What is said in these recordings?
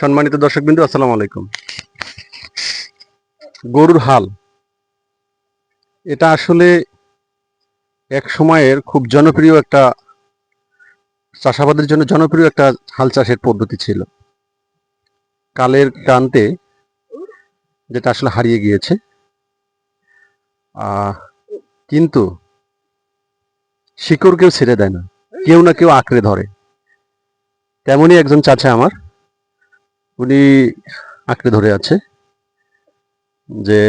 সম্মানিত দর্শকবিন্দু, আসসালামু আলাইকুম। গরুর হাল। এটা আসলে এক সময়ের খুব জনপ্রিয় একটা, চাষাবাদের জন্য জনপ্রিয় একটা হাল চাষের পদ্ধতি ছিল। কালের ক্রান্তে যেটা আসলে হারিয়ে গিয়েছে। কিন্তু শিকড় কেউ ছেড়ে দেয় না। কেউ না কেউ আঁকড়ে ধরে। তেমনই একজন চাচা আমার উনি আঁকড়ে ধরে আছে যে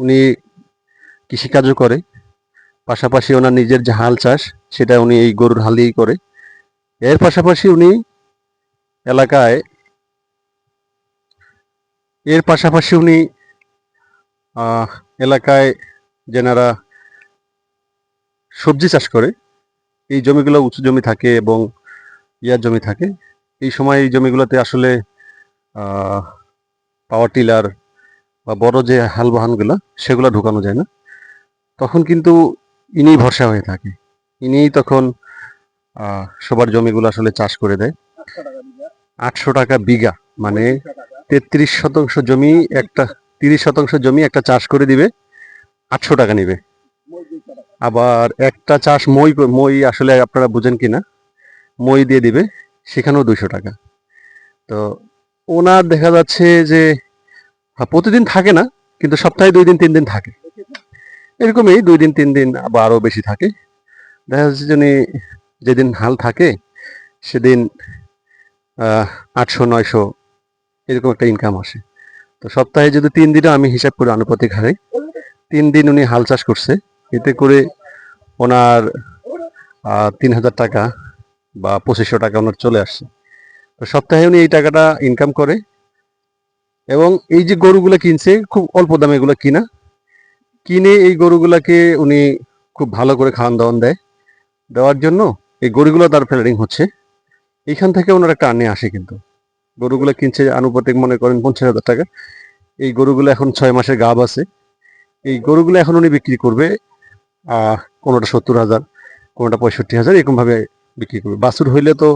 উনি কৃষিকাজও করে, পাশাপাশি ওনার নিজের যে হাল চাষ সেটা উনি এই গরুর হাল দিয়েই করে। এর পাশাপাশি উনি এলাকায় এর পাশাপাশি উনি এলাকায় যেনারা সবজি চাষ করে, এই জমিগুলো উঁচু জমি থাকে এবং ইয়ার জমি থাকে। এই সময় এই জমিগুলোতে আসলে পাওয়ার টিলার বা বড় যে হাল বাহনগুলো সেগুলো ঢুকানো যায় না। তখন কিন্তু ইনি ভরসা হয়ে থাকে। ইনিই তখন সবার জমিগুলো আসলে চাষ করে দেয়। আটশো টাকা বিঘা মানে তেত্রিশ শতাংশ জমি একটা, তিরিশ শতাংশ জমি একটা চাষ করে দিবে, আটশো টাকা নিবে। আবার একটা চাষ মই মই আসলে আপনারা বুঝেন কিনা, মই দিয়ে দিবে, সেখানেও দুইশো টাকা। তো ওনার দেখা যাচ্ছে যে প্রতিদিন থাকে না, কিন্তু সপ্তাহে দুই দিন, তিন দিন থাকে। এরকমই দুই দিন, তিন দিন বা আরও বেশি থাকে। দেখা যাচ্ছে যে উনি যেদিন হাল থাকে, সেদিন আটশো, নয়শো এরকম একটা ইনকাম আসে। তো সপ্তাহে যদি তিন দিনে আমি হিসাব করি আনুপাতিক হারে, তিন দিন উনি হাল চাষ করছে। এতে করে ওনার তিন হাজার টাকা বা পঁচিশশো টাকা ওনার চলে আসছে। তো সপ্তাহে উনি এই টাকাটা ইনকাম করে। এবং এই যে গরুগুলো কিনছে, খুব অল্প দামে এগুলো কিনা। কিনে এই গরুগুলাকে উনি খুব ভালো করে খাওয়ান দাওয়ান দেয়। দেওয়ার জন্য এই গরুগুলো তার ফেলারিং হচ্ছে। এইখান থেকে ওনার একটা আর্নি আসে কিন্তু। গরুগুলো কিনছে আনুপাতিক মনে করেন পঞ্চাশ হাজার টাকা। এই গরুগুলো এখন ছয় মাসের গাব আছে। এই গরুগুলো এখন উনি বিক্রি করবে কোনোটা সত্তর হাজার, কোনোটা পঁয়ষট্টি হাজার এরকম ভাবে বিক্রি করবে। বাছুর হইলে তো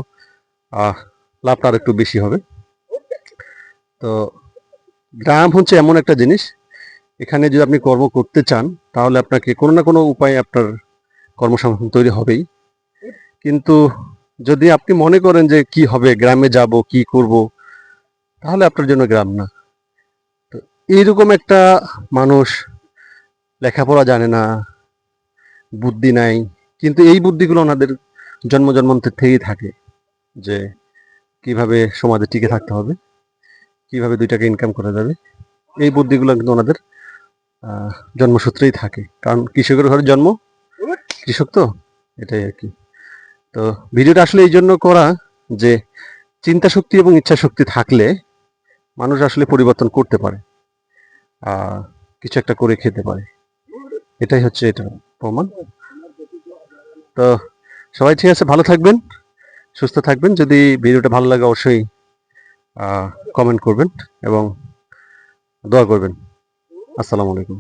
লাভটা আর একটু বেশি হবে। তো গ্রাম হচ্ছে এমন একটা জিনিস, এখানে যদি আপনি কর্ম করতে চান, তাহলে আপনাকে কোনো না কোনো উপায়ে আপনার কর্মসংস্থান তৈরি হবেই। কিন্তু যদি আপনি মনে করেন যে কি হবে, গ্রামে যাব, কি করব, তাহলে আপনার জন্য গ্রাম না। তো এইরকম একটা মানুষ লেখাপড়া জানে না, বুদ্ধি নাই, কিন্তু এই বুদ্ধিগুলো ওনাদের জন্ম জন্মান্তর থেকেই থাকে যে কীভাবে সমাজে টিকে থাকতে হবে, কীভাবে দুই টাকা ইনকাম করা যাবে, এই বুদ্ধিগুলো কিন্তু ওনাদের জন্মসূত্রেই থাকে। কারণ কৃষকের ঘরে জন্ম, কৃষক তো, এটাই আর কি। তো ভিডিওটা আসলে এই জন্য করা যে চিন্তা শক্তি এবং ইচ্ছা শক্তি থাকলে মানুষ আসলে পরিবর্তন করতে পারে কিছু একটা করে খেতে পারে। এটাই হচ্ছে এটা প্রমাণ। তো সবাই ঠিক আছে? ভালো থাকবেন। সুস্থ থাকবেন। যদি ভিডিওটা ভালো লাগে অবশ্যই কমেন্ট করবেন এবং দোয়া করবেন। আসসালামু আলাইকুম।